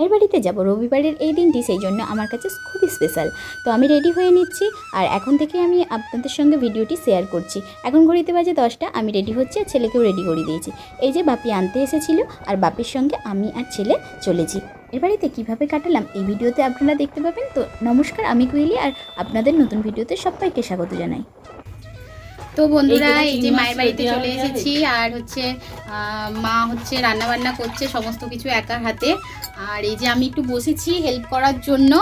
এর বাড়িতে যাব, রবিবারের এই দিনটি সেই জন্য আমার কাছে খুবই স্পেশাল তো আমি রেডি হয়ে নিচ্ছি আর এখন থেকে আমি আপনাদের সঙ্গে ভিডিওটি শেয়ার করছি। এখন ঘড়িতে বাজে দশটা, আমি রেডি হচ্ছি আর ছেলেকেও রেডি করে দিয়েছি। এই যে বাপি আনতে এসেছিল আর বাপির সঙ্গে আমি আর ছেলে চলেছি। এর বাড়িতে কীভাবে কাটালাম এই ভিডিওতে আপনারা দেখতে পাবেন। তো নমস্কার, আমি কুইলি আর আপনাদের নতুন ভিডিওতে সবাইকে স্বাগত জানাই। তো বন্ধুরা এই যে মায়ের বাড়িতে চলে এসেছি আর হচ্ছে মা হচ্ছে রান্না বান্না করছে সমস্ত কিছু একার হাতে। আর এই যে আমি একটু বসেছি হেল্প করার জন্য।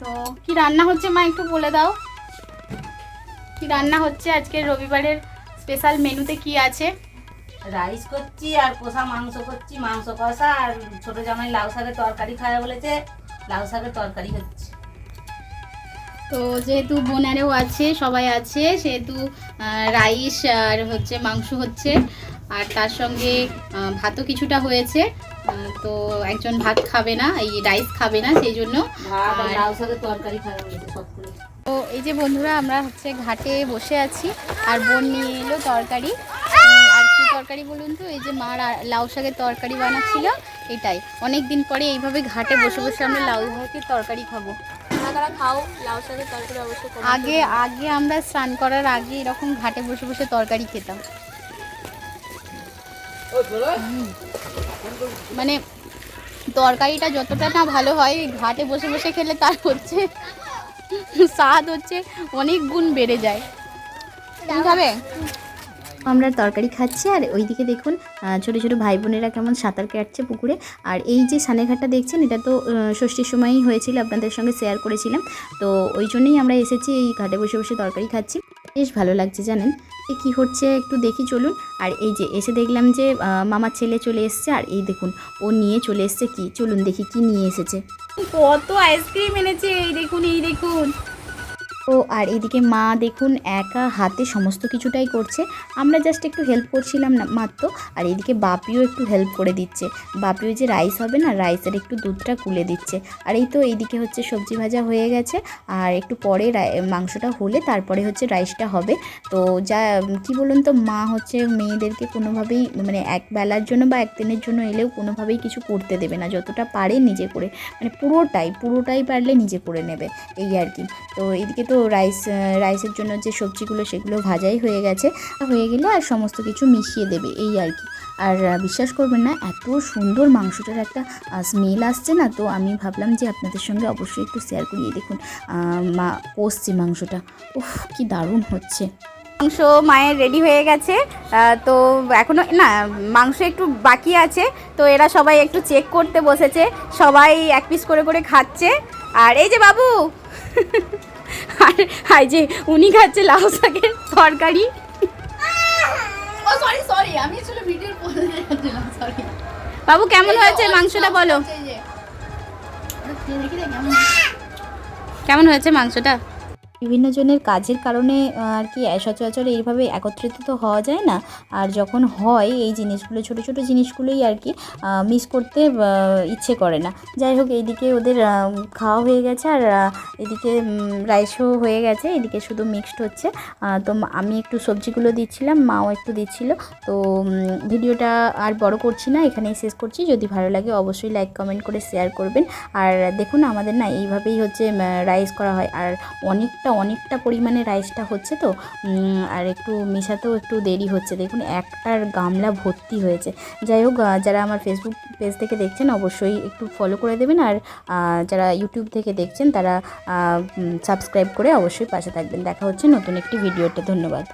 তো কি রান্না হচ্ছে মা একটু বলে দাও। কি রান্না হচ্ছে আজকে রবিবারের স্পেশাল মেনুতে কি আছে? রাইস করছি আর কষা মাংস করছি মাংস কষা আর ছোট জামাই লাউ শাকের তরকারি খাওয়া বলেছে। লাউ শাকের তরকারি হচ্ছে। তো যেহেতু বোনারেও আছে সবাই আছে সেহেতু রাইস আর হচ্ছে মাংস হচ্ছে। আর তার সঙ্গে ভাতও কিছুটা হয়েছে। তো একজন ভাত খাবে না এই রাইস খাবে না সেই জন্য। তরকারি তো এই যে বন্ধুরা আমরা হচ্ছে ঘাটে বসে আছি। আর বোন নিয়ে এলো তরকারি। তরকারি বলুন তো এই যে মা লাউ শাকের তরকারি বানাচ্ছিল এটাই। অনেক দিন পরে এইভাবে ঘাটে বসে বসে আমরা লাউ শাকের তরকারি খাব। আগে আগে আমরা স্নান করার আগে এরকম ঘাটে বসে বসে তরকারি খেতাম। মানে তরকারিটা যতটা না ভালো হয় ঘাটে বসে বসে খেলে তার হচ্ছে স্বাদ হচ্ছে অনেক গুণ বেড়ে যায়। খাবে আমরা তরকারি খাচ্ছি আর ওইদিকে দেখুন ছোট ছোট ভাই বোনেরা কেমন সাঁতার কাটছে পুকুরে। আর এই যে সানেঘাটটা দেখছেন, এটা তো ষষ্ঠীর সময়ই হয়েছিল, আপনাদের সঙ্গে শেয়ার করেছিলাম। তো ওই জন্যই আমরা এসেছি, এই ঘাটে বসে বসে তরকারি খাচ্ছি। বেশ ভালো লাগছে, জানেন? এ কী হচ্ছে একটু দেখি, চলুন। আর এই যে এসে দেখলাম যে মামার ছেলে চলে এসছে, আর এই দেখুন, ও নিয়ে চলে এসছে কি? চলুন দেখি কি নিয়ে এসেছে। কত আইসক্রিম এনেছে, এই দেখুন এই দেখুন। ও আর এদিকে মা দেখুন একা হাতে সমস্ত কিছুটাই করছে। আমরা জাস্ট একটু হেল্প করছিলাম না মাত্র, আর এদিকে বাপিও একটু হেল্প করে দিচ্ছে। বাপিও যে রাইস হবে না রাইসের একটু দুধটা কুলে দিচ্ছে। আর এই তো এইদিকে হচ্ছে সবজি ভাজা হয়ে গেছে, আর একটু পরে মাংসটা হলে তারপরে হচ্ছে রাইসটা হবে। তো যা, কি বলুন তো, মা হচ্ছে মেয়েদেরকে কোনোভাবেই মানে এক বেলার জন্য বা একদিনের জন্য এলেও কোনোভাবেই কিছু করতে দেবে না। যতটা পারে নিজে করে মানে পুরোটাই পুরোটাই পারলে নিজে করে নেবে, এই আর কি। তো এদিকে তো রাইস রাইসের জন্য যে সবজিগুলো সেগুলো ভাজাই হয়ে গেছে। হয়ে গেলে আর সমস্ত কিছু মিশিয়ে দেবে, এই আর কি। আর বিশ্বাস করবেন না, এত সুন্দর মাংসটার একটা স্মেল আসছে না? তো আমি ভাবলাম যে আপনাদের সঙ্গে অবশ্যই একটু শেয়ার করিয়ে দেখুন মা, কষছে মাংসটা। উফ, কি দারুণ হচ্ছে। মাংস মায়ের রেডি হয়ে গেছে তো এখনও, না, মাংস একটু বাকি আছে, তো এরা সবাই একটু চেক করতে বসেছে, সবাই এক পিস করে করে খাচ্ছে। আর এই যে বাবু! আর হাই যে উনি খাচ্ছে লাউ শাকের তরকারি। সরি সরি আমি আসলে ভিডিওর সরি বাবু কেমন হয়েছে মাংসটা বলো? কেমন হয়েছে মাংসটা? বিভিন্ন জনের কাজের কারণে আর কি সচরাচর এইভাবে একত্রিত তো হওয়া যায় না। আর যখন হয়, এই জিনিসগুলো, ছোট ছোট জিনিসগুলোই আর কি মিস করতে ইচ্ছে করে না। যাই হোক, এইদিকে ওদের খাওয়া হয়ে গেছে। আর এদিকে রাইসও হয়ে গেছে। এদিকে শুধু মিক্সড হচ্ছে। তো আমি একটু সবজিগুলো দিচ্ছিলাম, মাও একটু দিচ্ছিল। তো ভিডিওটা আর বড় করছি না, এখানেই শেষ করছি। যদি ভালো লাগে, অবশ্যই লাইক কমেন্ট করে শেয়ার করবেন। আর দেখুন, আমাদের না এইভাবেই হচ্ছে রাইস করা হয়। আর অনেকটা অনেকটা পরিমাণে রাইসটা হচ্ছে তো আর একটু মেশাতেও একটু দেরি হচ্ছে। দেখুন, একটার গামলা ভর্তি হয়েছে। যাই হোক যারা আমার ফেসবুক পেজ থেকে দেখছেন, অবশ্যই একটু ফলো করে দেবেন। আর যারা ইউটিউব থেকে দেখছেন, তারা সাবস্ক্রাইব করে অবশ্যই পাশে থাকবেন। দেখা হচ্ছে নতুন একটি ভিডিওতে ধন্যবাদ।